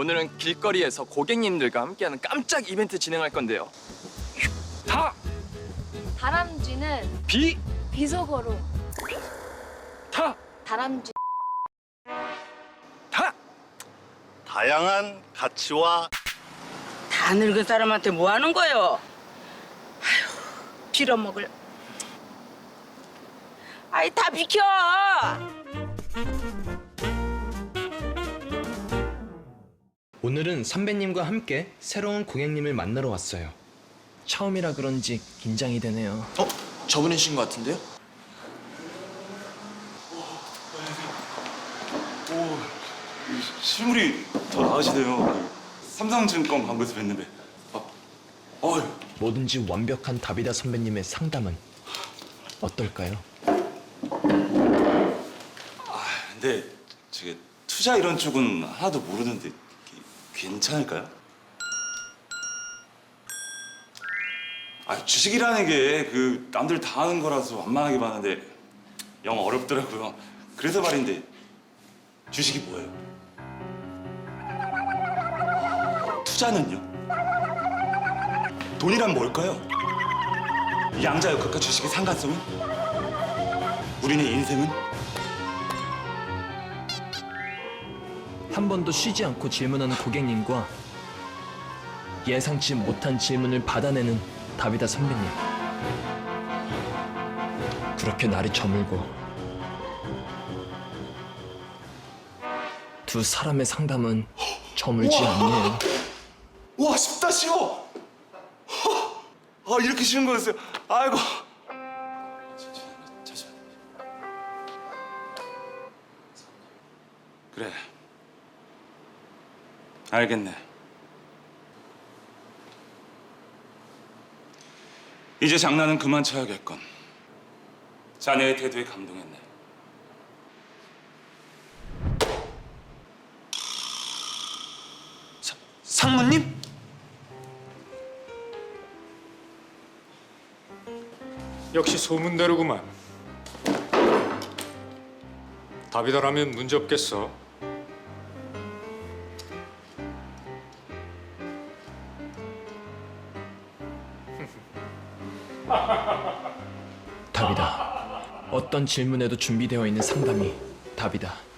오늘은 길거리에서 고객님들과 함께하는 깜짝 이벤트 진행할 건데요. 다, 다람쥐는 비, 비속어로 타, 다람쥐 다. 다양한 가치와 다 늙은 사람한테 뭐 하는 거요? 아휴, 빌어먹을. 아이, 다 비켜! 오늘은 선배님과 함께 새로운 고객님을 만나러 왔어요. 처음이라 그런지 긴장이 되네요. 어? 저분이신 것 같은데요? 실물이 더 나으시네요. 삼성증권 광고에서 뵀는데. 아, 어휴. 뭐든지 완벽한 다비다 선배님의 상담은 어떨까요? 근데 저게 투자 이런 쪽은 하나도 모르는데 괜찮을까요? 아, 주식이라는 게 그 남들 다 하는 거라서 완만하게 봤는데 영 어렵더라고요. 그래서 말인데 주식이 뭐예요? 투자는요? 돈이란 뭘까요? 양자역학과 주식의 상관성은? 우리네 인생은? 한 번도 쉬지 않고 질문하는 고객님과 예상치 못한 질문을 받아내는 다비다 선배님. 그렇게 날이 저물고 두 사람의 상담은 저물지 않네요. 와 쉽다 쉬워. 허! 아 이렇게 쉬운 거였어요. 아이고. 그래. 알겠네. 이제 장난은 그만 쳐야겠건. 자네의 태도에 감동했네. 사, 상무님? 역시 소문대로구만. 답이다라면 문제 없겠어. 답이다. 어떤 질문에도 준비되어 있는 상담이 답이다.